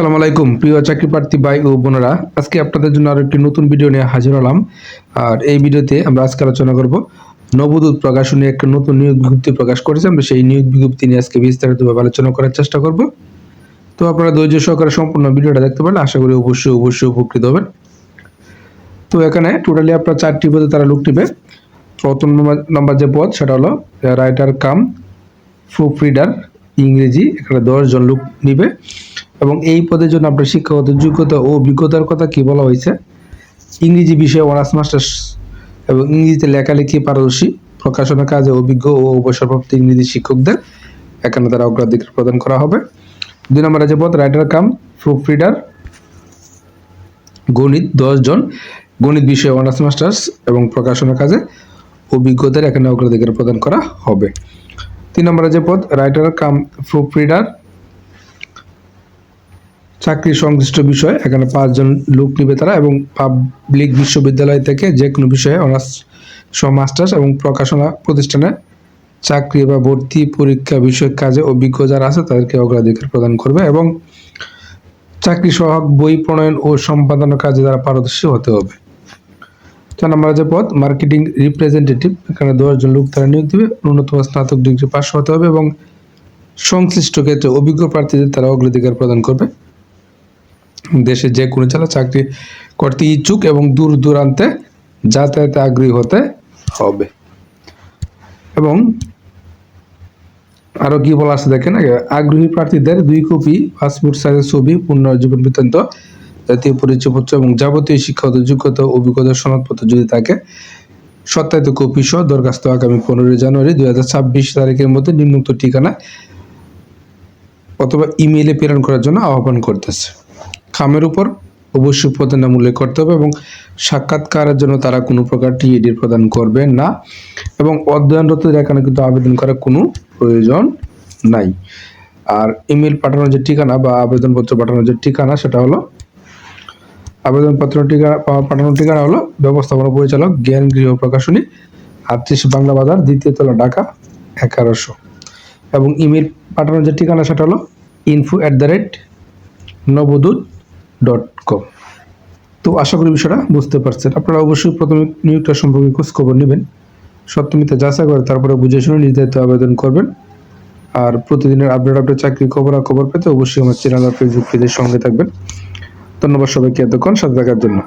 আসসালামু আলাইকুম, প্রিয় চাকরি প্রার্থী ভাই ও বোনেরা। আজকে আপনাদের জন্য আরও একটি নতুন ভিডিও নিয়ে হাজির হলাম। আর এই ভিডিওতে আমরা আজকে আলোচনা করব নবদূত প্রকাশনী একটা নতুন নিয়োগ বিজ্ঞপ্তি প্রকাশ করেছে। আমরা সেই নিয়োগ বিজ্ঞপ্তি নিয়ে আজকে বিস্তারিতভাবে আলোচনা করার চেষ্টা করব। তো আপনারা ধৈর্য সহকারে সম্পূর্ণ ভিডিওটা দেখতে পারলে আশা করি অবশ্যই অবশ্যই উপকৃত হবেন। তো এখানে টোটালি আপনার চারটি পদে তারা লোক নিবে। প্রথম নম্বর- যে পদ, সেটা হলো রাইটার কাম প্রুফ রিডার ইংরেজি, এখানে দশ জন লোক নিবে। এবং এই পদের জন্য আপনার শিক্ষাগত যোগ্যতা ও অভিজ্ঞতার কথা কি বলা হয়েছে? ইংরেজি বিষয়ে অনার্স, মাস্টার্স এবং ইংরেজিতে লেখালেখি পারদর্শী, প্রকাশনা কাজে অভিজ্ঞ ও অবসরপ্রাপ্ত ইংরেজি শিক্ষকদের এখানে তারা অগ্রাধিকার প্রদান করা হবে। দুই নম্বর আছে পদ, রাইটার কাম, প্রুফ রিডার, গণিত, দশ জন, গণিত বিষয়ে অনার্স, মাস্টার্স এবং প্রকাশনা কাজে অভিজ্ঞতার এখানে অগ্রাধিকার প্রদান করা হবে। তিন নম্বরে যে পদ, রাইটার কাম, প্রুফ রিডার চাকরি সংশ্লিষ্ট বিষয় এখানে পাঁচজন লোক নিবে তারা এবং পাবলিক বিশ্ববিদ্যালয় থেকে যে কোনো বিষয়ে অনার্স সহ মাস্টার্স এবং প্রকাশনা প্রতিষ্ঠানে চাকরি বা ভর্তি পরীক্ষা বিষয়ক কাজে অভিজ্ঞ যারা আছে তাদেরকে অগ্রাধিকার প্রদান করবে এবং চাকরি সহায়ক বই প্রণয়ন ও সম্পাদনের কাজে তারা পারদর্শী হতে হবে। চার নম্বর আছে পদ মার্কেটিং রিপ্রেজেন্টেটিভ এখানে দশজন লোক তারা নিয়োগ দেবে, ন্যূনতম স্নাতক ডিগ্রি পাশ হতে হবে এবং সংশ্লিষ্ট ক্ষেত্রে অভিজ্ঞ প্রার্থীদের তারা অগ্রাধিকার প্রদান করবে। দেশে যে কোনো জেলা চাকরি করতে ইচ্ছুক এবং দূর দূরান্তে যাতায়াতে আগ্রহী হতে হবে। এবং আরও কি বলা আছে দেখেন আগে, আগ্রহী প্রার্থীদের দুই কপি পাসপোর্ট সাইজের ছবি পূর্ণ জীবন বৃত্তান্ত জাতীয় পরিচয়পত্র এবং যাবতীয় শিক্ষাগত যোগ্যতা ও অভিজ্ঞতার সনদপত্র যদি থাকে সত্যায়িত কপি সহ দরখাস্ত আগামী পনেরোই জানুয়ারি দুই হাজার ছাব্বিশ তারিখের মধ্যে নিম্নোক্ত ঠিকানা অথবা ইমেইলে প্রেরণ করার জন্য আহ্বান করতেছে। খামের উপর অবশ্যই পদের নাম উল্লেখ করতে হবে এবং সাক্ষাৎকারের জন্য তারা কোনো প্রকার টিএডি প্রদান করবে না এবং অধ্যয়নরত এখানে কিন্তু আবেদন করার কোনো প্রয়োজন নাই। আর ইমেল পাঠানোর যে ঠিকানা বা আবেদনপত্র পাঠানোর যে ঠিকানা সেটা হলো আবেদনপত্র ঠিকানা পাঠানোর ঠিকানা হলো ব্যবস্থাপনা পরিচালক জ্ঞান গৃহ প্রকাশনী, আটত্রিশ বাংলা বাজার, দ্বিতীয় তলা, ঢাকা, এগারোশো। এবং ইমেল পাঠানোর যে ঠিকানা সেটা হলো info at the rate Nabadut dot com তো আশা করি বিষয়টা বুঝতে পারছেন। আপনারা অবশ্যই প্রথমে নিয়োগটা সম্পর্কে খোঁজ খবর নেবেন। সত্যমিতে যাচাই করে তারপরে বুঝে শুনে নির্ধারিত আবেদন করবেন। আর প্রতিদিনের আপডেট আপডেট চাকরি খবর আর খবর পেতে অবশ্যই আমার চ্যানেল আর ফেসবুক পেজের সঙ্গে থাকবেন। ধন্যবাদ সবাইকে এতক্ষণ। সাথে থাকার জন্য।